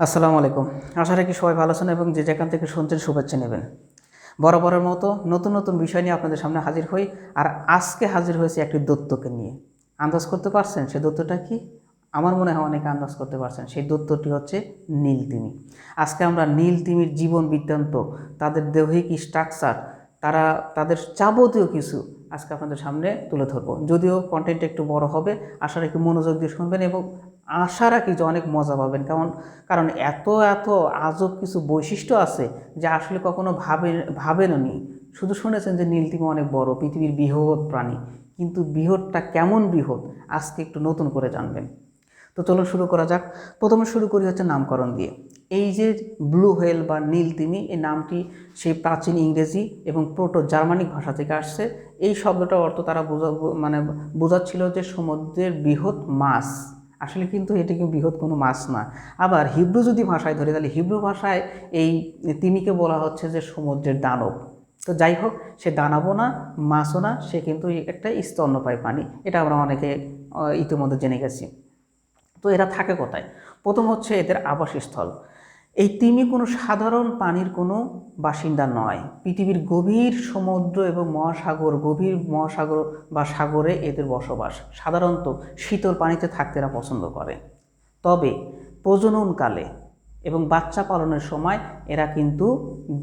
আসসালামু আলাইকুম। আশা রাখি সবাই ভালো আছেন এবং যে যেখান থেকে শুনছেন শুভেচ্ছা নেবেন। বরাবরের মতো নতুন নতুন বিষয় নিয়ে আপনাদের সামনে হাজির হই আর আজকে হাজির হয়েছে একটি দত্তকে নিয়ে। আন্দাজ করতে পারছেন? সেই দত্তটা কি? আমার মনে হয় অনেকে আন্দাজ করতে পারছেন। সেই দত্তটি হচ্ছে নীলতিমি আজকে আমরা নীলতিমির জীবন বৃত্তান্ত, তাদের দৈহিক স্ট্রাকচার, তারা, তাদের যাবতীয় কিছু আজকে আপনাদের সামনে তুলে ধরবো। যদিও কন্টেন্ট একটু বড় হবে, আশা রাখি মনোযোগ দিয়ে শুনবেন এবং আশা রাখি যে অনেক মজা পাবেন। কারণ কারণ এত এত আজব কিছু বৈশিষ্ট্য আছে যা আসলে কখনো ভাবে ভাবেননি শুধু শুনেছেন যে নীলতিমি অনেক বড়, পৃথিবীর বৃহৎ প্রাণী। কিন্তু বৃহৎটা কেমন বৃহৎ, আজকে একটু নতুন করে জানবেন। তো চলুন শুরু করা যাক। প্রথমে শুরু করি হচ্ছে নামকরণ দিয়ে। এই যে ব্লু হোয়েল বা নীল তিমি এই নামটি সেই প্রাচীন ইংরেজি এবং প্রোটো জার্মানিক ভাষা থেকে আসছে। এই শব্দটার অর্থ তারা বোঝা মানে বোঝাচ্ছিল যে সমুদ্রের বৃহৎ মাছ। আসলে কিন্তু এটি কিন্তু বৃহৎ কোনো মাছ না। আবার হিব্রু যদি ভাষায় ধরে, তাহলে হিব্রু ভাষায় এই তিমিকে বলা হচ্ছে যে সমুদ্রের দানব। তো যাই হোক, সে দানাবো না, মাছও না, সে কিন্তু একটা স্তন্যপায়ী প্রাণী। এটা আমরা অনেকে ইতিমধ্যে জেনে গেছি। তো এরা থাকে কোথায়? প্রথম হচ্ছে এদের আবাসস্থল। এই তিমি কোনো সাধারণ পানির কোনো বাসিন্দা নয়। পৃথিবীর গভীর সমুদ্র এবং মহাসাগর, গভীর মহাসাগর বা সাগরে এদের বসবাস। সাধারণত শীতল পানিতে থাকতে এরা পছন্দ করে। তবে প্রজননকালে এবং বাচ্চা পালনের সময় এরা কিন্তু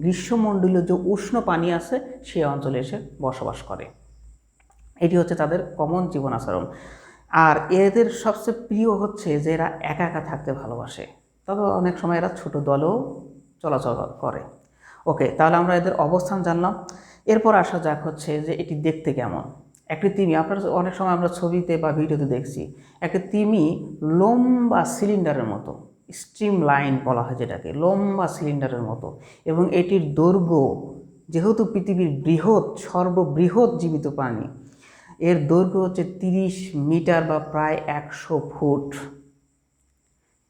গ্রীষ্মমণ্ডলীয় যে উষ্ণ পানি আছে, সে অঞ্চলে এসে বসবাস করে। এটি হচ্ছে তাদের কমন জীবন আচরণ আর এদের সবচেয়ে প্রিয় হচ্ছে যে এরা একা একা থাকতে ভালোবাসে। তবে অনেক সময় এরা ছোট দলেও চলাচল করে। ওকে, তাহলে আমরা এদের অবস্থান জানলাম। এরপর আসা যাক হচ্ছে যে এটি দেখতে কেমন। একটি তিমি, আপনারা অনেক সময় আমরা ছবিতে বা ভিডিওতে দেখছি, একটি তিমি লম্বা সিলিন্ডারের মতো, স্ট্রিম লাইন বলা হয় যেটাকে, লম্বা সিলিন্ডারের মতো। এবং এটির দৈর্ঘ্য, যেহেতু পৃথিবীর বৃহৎ, সর্ববৃহৎ জীবিত প্রাণী, এর দৈর্ঘ্য হচ্ছে তিরিশ মিটার বা প্রায় একশো ফুট।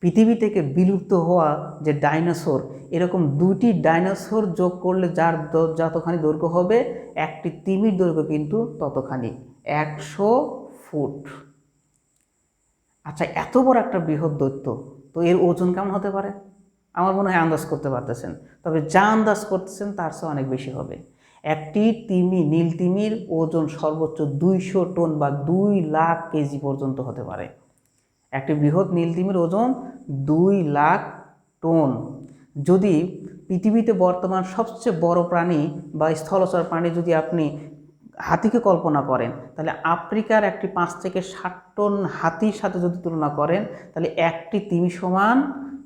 পৃথিবী থেকে বিলুপ্ত হওয়া যে ডাইনোসর, এরকম দুটি ডাইনোসর যোগ করলে যার যতখানি দৈর্ঘ্য হবে, একটি তিমির দৈর্ঘ্য কিন্তু ততখানি, একশো ফুট। আচ্ছা এত বড় একটা বৃহৎ দৈত্য, তো এর ওজন কেমন হতে পারে? আমার মনে হয় আন্দাজ করতে পারতেছেন, তবে যা আন্দাজ করতেছেন তার চেয়ে অনেক বেশি হবে। একটি তিমি, নীল তিমির ওজন সর্বোচ্চ দুইশো টন বা দুই লাখ কেজি পর্যন্ত হতে পারে। একটি বৃহৎ নীল তিমির ওজন দুই লাখ টন। যদি পৃথিবীতে বর্তমান সবচেয়ে বড় প্রাণী বা স্থলচর প্রাণী যদি আপনি হাতিকে কল্পনা করেন, তাহলে আফ্রিকার একটি পাঁচ থেকে ষাট টন হাতির সাথে যদি তুলনা করেন, তাহলে একটি তিমি সমান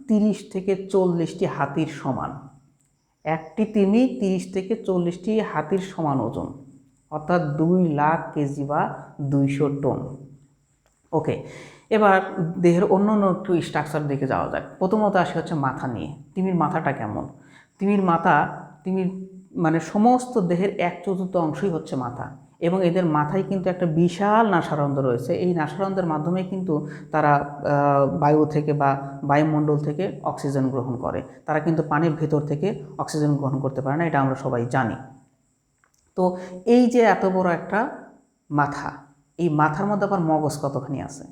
তিরিশ থেকে চল্লিশটি হাতির সমান। একটি তিমি তিরিশ থেকে চল্লিশটি হাতির সমান ওজন, অর্থাৎ দুই লাখ কেজি বা দুইশো টন। ওকে এবার দেহের অন্য অন্য একটু স্ট্রাকচার দেখে যাওয়া যাক। প্রথমত আসে হচ্ছে মাথা নিয়ে। তিমির মাথাটা কেমন? তিমির মাথা, তিমির মানে সমস্ত দেহের এক চতুর্থ অংশই হচ্ছে মাথা এবং এদের মাথায় কিন্তু একটা বিশাল নাসারন্ধ্র রয়েছে। এই নাসারন্ধ্রের মাধ্যমে কিন্তু তারা বায়ু থেকে বা বায়ুমণ্ডল থেকে অক্সিজেন গ্রহণ করে। তারা কিন্তু পানির ভেতর থেকে অক্সিজেন গ্রহণ করতে পারে না, এটা আমরা সবাই জানি। তো এই যে এত বড় একটা মাথা এই মাথার মধ্যে আবার মগজ কতখানি আছে?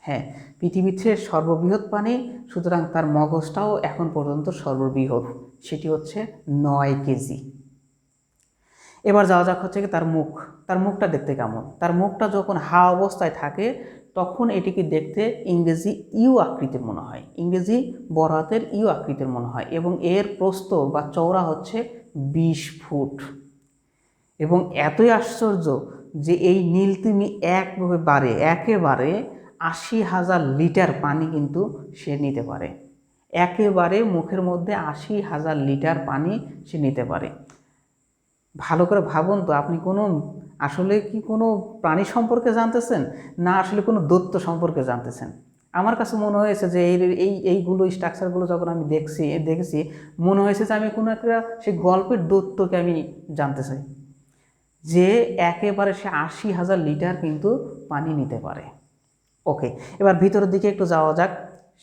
হ্যাঁ পৃথিবীতে সর্ববৃহৎ প্রাণী, সুতরাং তার মগজটাও এখন পর্যন্ত সর্ববৃহৎ। সেটি হচ্ছে নয় কেজি। এবার যাওয়া যাক হচ্ছে কি তার মুখ। তার মুখটা দেখতে কেমন? তার মুখটা যখন হা অবস্থায় থাকে, তখন এটিকে দেখতে ইংরেজি ইউ আকৃতির মনে হয়। ইংরেজি বড় হাতের ইউ আকৃতির মনে হয় এবং এর প্রস্থ বা চওড়া হচ্ছে বিশ ফুট। এবং এতই আশ্চর্য যে এই নীলতিমি একভাবে বাড়ে, একেবারে আশি হাজার লিটার পানি কিন্তু সে নিতে পারে। একেবারে মুখের মধ্যে আশি হাজার লিটার পানি সে নিতে পারে। ভালো করে ভাবুন তো, আপনি কোনো আসলে কি কোনো প্রাণী সম্পর্কে জানতেছেন, না আসলে কোনো দত্ত সম্পর্কে জানতেছেন? আমার কাছে মনে হয়েছে যে এই এই, এইগুলো স্ট্রাকচারগুলো যখন আমি দেখছি, দেখেছি, মনে হয়েছে যে আমি কোনো একটা সেই গল্পের দত্তকে আমি জানতে চাই। যে একেবারে সে আশি হাজার লিটার কিন্তু পানি নিতে পারে। ওকে, এবার ভিতরের দিকে একটু যাওয়া যাক।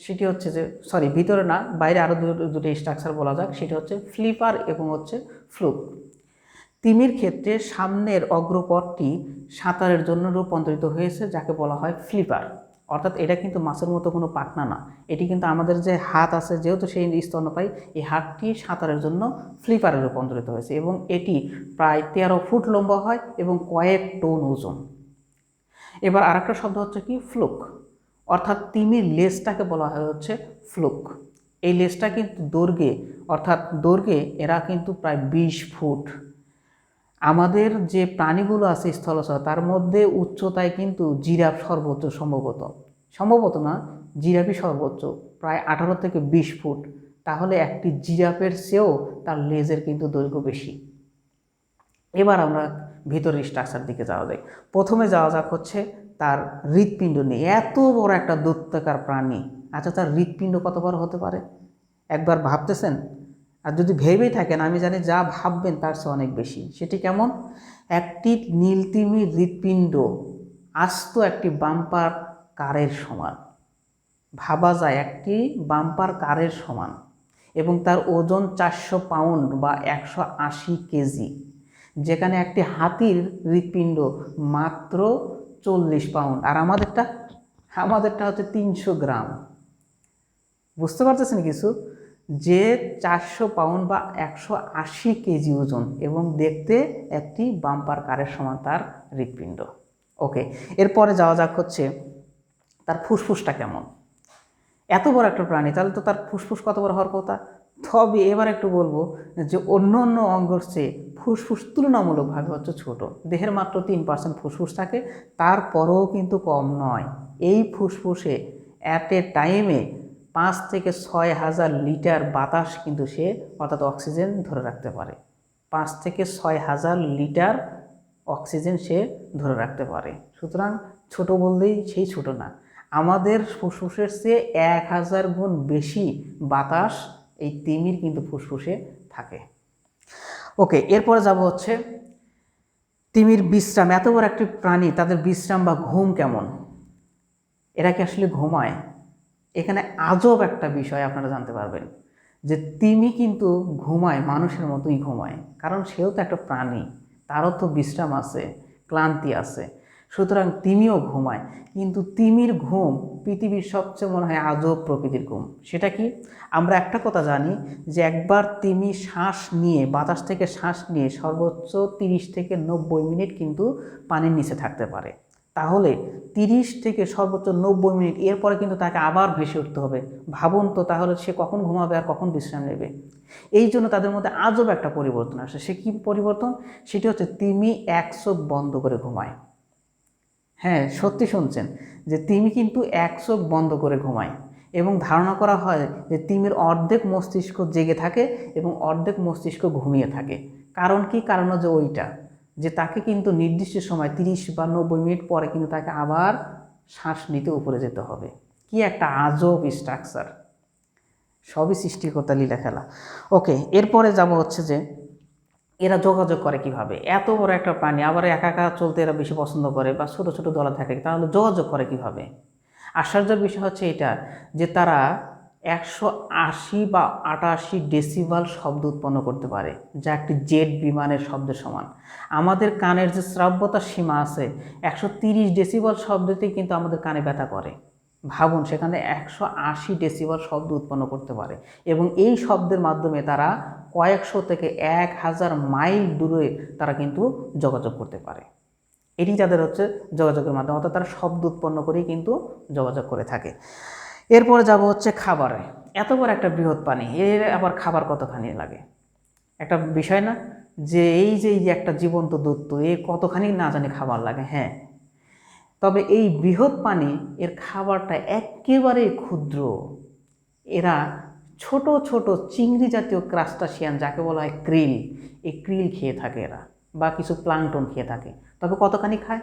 সেটি হচ্ছে যে সরি ভিতরে না, বাইরে আরও দুটো স্ট্রাকচার বলা যাক। সেটি হচ্ছে ফ্লিপার এবং হচ্ছে ফ্লুক তিমির ক্ষেত্রে সামনের অগ্রপথটি সাঁতারের জন্য রূপান্তরিত হয়েছে, যাকে বলা হয় ফ্লিপার অর্থাৎ এটা কিন্তু মাছের মতো কোনো পাখনা না। এটি কিন্তু আমাদের যে হাত আছে, যেহেতু সেই স্তন্যপায়ী, এই হাতটি সাঁতারের জন্য ফ্লিপারে রূপান্তরিত হয়েছে এবং এটি প্রায় তেরো ফুট লম্বা হয় এবং কয়েক টন ওজন। এবার আরেকটা শব্দ হচ্ছে কি? ফ্লুক। অর্থাৎ তিমির লেজটাকে বলা হয় হচ্ছে ফ্লুক। এই লেজটা কিন্তু দৈর্ঘ্যে, অর্থাৎ দৈর্ঘ্যে এরা কিন্তু প্রায় বিশ ফুট আমাদের যে প্রাণীগুলো আছে স্থলচর, তার মধ্যে উচ্চতায় কিন্তু জিরাফ সর্বোচ্চ সম্ভবত। সম্ভবত না, জিরাফই সর্বোচ্চ, প্রায় আঠারো থেকে বিশ ফুট। তাহলে একটি জিরাফের চেয়েও তার লেজের কিন্তু দৈর্ঘ্য বেশি। এবার আমরা ভিতরের স্ট্রাকচার দিকে যাওয়া যায় প্রথমে যাওয়া যাক হচ্ছে তার হৃৎপিণ্ড নিয়ে। এত বড় একটা দৈত্যাকার প্রাণী। আচ্ছা তার হৃৎপিণ্ড কত বড় হতে পারে? একবার ভাবতেছেন? আর যদি ভেবেই থাকেন, আমি জানি যা ভাববেন তার চেয়ে অনেক বেশি। সেটি কেমন? একটি নীলতিমি হৃৎপিণ্ড আস্ত একটি বাম্পার কারের সমান। ভাবা যায় একটি বাম্পার কারের সমান এবং তার ওজন চারশো পাউন্ড বা একশো আশি কেজি, যেখানে একটি হাতির হৃৎপিণ্ড মাত্র চল্লিশ পাউন্ড। আর আমাদেরটা? আমাদেরটা হচ্ছে তিনশো গ্রাম। বুঝতে পারতেছেন কিছু? যে চারশো পাউন্ড বা একশো আশি কেজি ওজন এবং দেখতে একটি বাম্পার কারের সমান তার হৃৎপিণ্ড। ওকে এরপরে যাওয়া যাক হচ্ছে তার ফুসফুসটা কেমন। এত বড় একটা প্রাণী, তাহলে তো তার ফুসফুস কত বড় হওয়ার কথা? তবে এবার একটু বলব যে অন্য অন্য অঙ্গর চেয়ে ফুসফুস তুলনামূলকভাবে হচ্ছে ছোট। দেহের মাত্র তিন পার্সেন্ট ফুসফুস থাকে, তারপরেও কিন্তু কম নয়। এই ফুসফুসে অ্যাট এ টাইমে পাঁচ থেকে ছয় হাজার লিটার বাতাস কিন্তু সে অর্থাৎ অক্সিজেন ধরে রাখতে পারে। পাঁচ থেকে ছয় হাজার লিটার অক্সিজেন সে ধরে রাখতে পারে। সুতরাং ছোট বললেই সেই ছোট না। আমাদের ফুসফুসের চেয়ে এক হাজার গুণ বেশি বাতাস এই তিমির কিন্তু ফুসফুসে থাকে। ওকে, এরপরে যাব হচ্ছে তিমির বিশ্রাম। এত বড় একটি প্রাণী, তাদের বিশ্রাম বা ঘুম কেমন? এরা কি আসলে ঘুমায়? এখানে আজব একটা বিষয় আপনারা জানতে পারবেন, যে তিমি কিন্তু ঘুমায়, মানুষের মতোই ঘুমায়। কারণ সেও তো একটা প্রাণী, তারও তো বিশ্রাম আছে, ক্লান্তি আছে। সুতরাং তিমিও ঘুমায়। কিন্তু তিমির ঘুম পৃথিবীর সবচেয়ে মনে হয় আজব প্রকৃতির ঘুম। সেটা কি? আমরা একটা কথা জানি যে একবার তিমি শ্বাস নিয়ে, বাতাস থেকে শ্বাস নিয়ে সর্বোচ্চ তিরিশ থেকে নব্বই মিনিট কিন্তু পানির নিচে থাকতে পারে। তাহলে তিরিশ থেকে সর্বোচ্চ নব্বই মিনিট, এরপরে কিন্তু তাকে আবার ভেসে উঠতে হবে। ভাবুন তো তাহলে সে কখন ঘুমাবে আর কখন বিশ্রাম নেবে। এই জন্য তাদের মধ্যে আজব একটা পরিবর্তন আসে। সে কী পরিবর্তন? সেটি হচ্ছে তিমি এক চোখ বন্ধ করে ঘুমায়। হ্যাঁ সত্যি শুনছেন যে তিমি কিন্তু এক চোখ বন্ধ করে ঘুমায় এবং ধারণা করা হয় যে তিমির অর্ধেক মস্তিষ্ক জেগে থাকে এবং অর্ধেক মস্তিষ্ক ঘুমিয়ে থাকে। কারণ কি? কারণ যে ওইটা। যে তাকে কিন্তু নির্দিষ্ট সময় তিরিশ বা নব্বই মিনিট পরে কিন্তু তাকে আবার শ্বাস নিতে উপরে যেতে হবে। কি একটা আজব স্ট্রাকচার সবই সৃষ্টিকর্তা লীলা খেলা। ওকে এরপরে যাব হচ্ছে যে এরা যোগাযোগ করে কীভাবে? এত বড় একটা প্রাণী, আবার একা একা চলতে এরা বেশি পছন্দ করে বা ছোটো ছোটো দলা থাকে, তাহলে যোগাযোগ করে কীভাবে? আশ্চর্যের বিষয় হচ্ছে এটা যে তারা একশো আশি বা আটাশি ডেসিবাল শব্দ উৎপন্ন করতে পারে, যা একটি জেট বিমানের শব্দের সমান। আমাদের কানের যে শ্রাব্যতার সীমা আছে, একশো তিরিশ ডেসিবল শব্দতেই কিন্তু আমাদের কানে ব্যথা করে। ভাবুন, সেখানে একশো আশি ডেসিবল শব্দ উৎপন্ন করতে পারে এবং এই শব্দের মাধ্যমে তারা কয়েকশো থেকে এক হাজার মাইল দূরে তারা কিন্তু যোগাযোগ করতে পারে। এটি তাদের হচ্ছে যোগাযোগের মাধ্যমে, অর্থাৎ তারা শব্দ উৎপন্ন করেই কিন্তু যোগাযোগ করে থাকে। এরপরে যাব হচ্ছে খাবারে। এত বড় একটা বৃহৎ পানি, এর আবার খাবার কতখানি লাগে? একটা বিষয় না, যে এই যে এই যে একটা জীবন্ত দত্ত এ কতখানি না জানি খাবার লাগে হ্যাঁ। তবে এই বৃহৎ পানি, এর খাবারটা একেবারে ক্ষুদ্র। এরা ছোট ছোট চিংড়ি জাতীয় ক্রাস্টাসিয়ান, যাকে বলা হয় ক্রিল, এই ক্রিল খেয়ে থাকে এরা, বা কিছু প্লাংটন খেয়ে থাকে। তবে কতখানি খায়?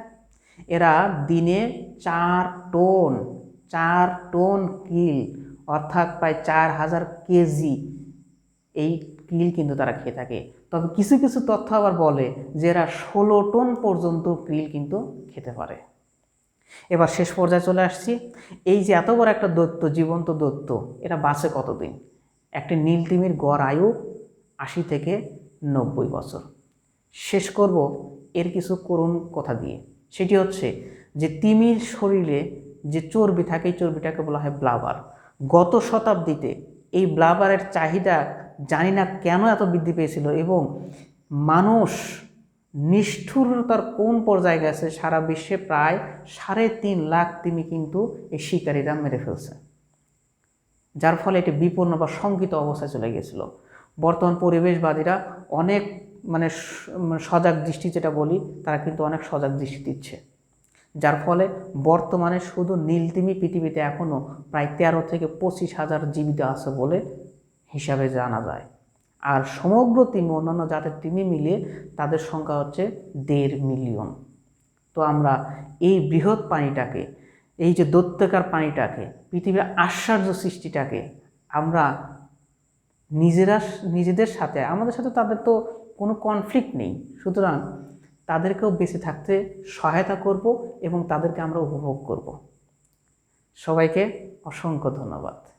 এরা দিনে চার টন চার টন কিল, অর্থাৎ প্রায় চার হাজার কেজি, এই কিল কিন্তু তারা খেয়ে থাকে। তবে কিছু কিছু তথ্য আবার বলে যে এরা ষোলো টন পর্যন্ত ক্রিল কিন্তু খেতে পারে। এবার শেষ পর্যায়ে চলে আসছি। এই যে এত বড় একটা দৈত্য, জীবন্ত দৈত্য এরা বাঁচে কতদিন? একটি নীলতিমির গড় আয়ু আশি থেকে নব্বই বছর। শেষ করব এর কিছু করুণ কথা দিয়ে। সেটি হচ্ছে যে তিমির শরীরে যে চর্বি থাকে, এই চর্বিটাকে বলা হয় ব্লাবার। গত শতাব্দীতে এই ব্লাবারের চাহিদা জানি না কেন এত বৃদ্ধি পেয়েছিল এবং মানুষ নিষ্ঠুরতার কোন পর্যায়ে গেছে সারা বিশ্বে প্রায় সাড়ে তিন লাখ তিমি কিন্তু এই শিকারীরা মেরে ফেলছে। যার ফলে এটি বিপন্ন বা শঙ্কিত অবস্থায় চলে গিয়েছিল। বর্তমান পরিবেশবাদীরা অনেক মানে মানে সজাগ দৃষ্টি যেটা বলি, তারা কিন্তু অনেক সজাগ দৃষ্টি দিচ্ছে। যার ফলে বর্তমানে শুধু নীলতিমি পৃথিবীতে এখনও প্রায় তেরো থেকে পঁচিশ হাজার জীবিত আছে বলে হিসাবে জানা যায়। আর সমগ্র তিমি, অন্যান্য জাতের তিমি মিলিয়ে তাদের সংখ্যা হচ্ছে দেড় মিলিয়ন। তো আমরা এই বৃহৎ পানিটাকে, এই যে দৈত্যকার পানিটাকে, পৃথিবীর আশ্চর্য সৃষ্টিটাকে আমরা নিজেরা, নিজেদের সাথে, আমাদের সাথে তাদের তো কোনো কনফ্লিক্ট নেই। সুতরাং তাদেরকেও বেঁচে থাকতে সহায়তা করব এবং তাদেরকে আমরা উপভোগ করব। সবাইকে অসংখ্য ধন্যবাদ।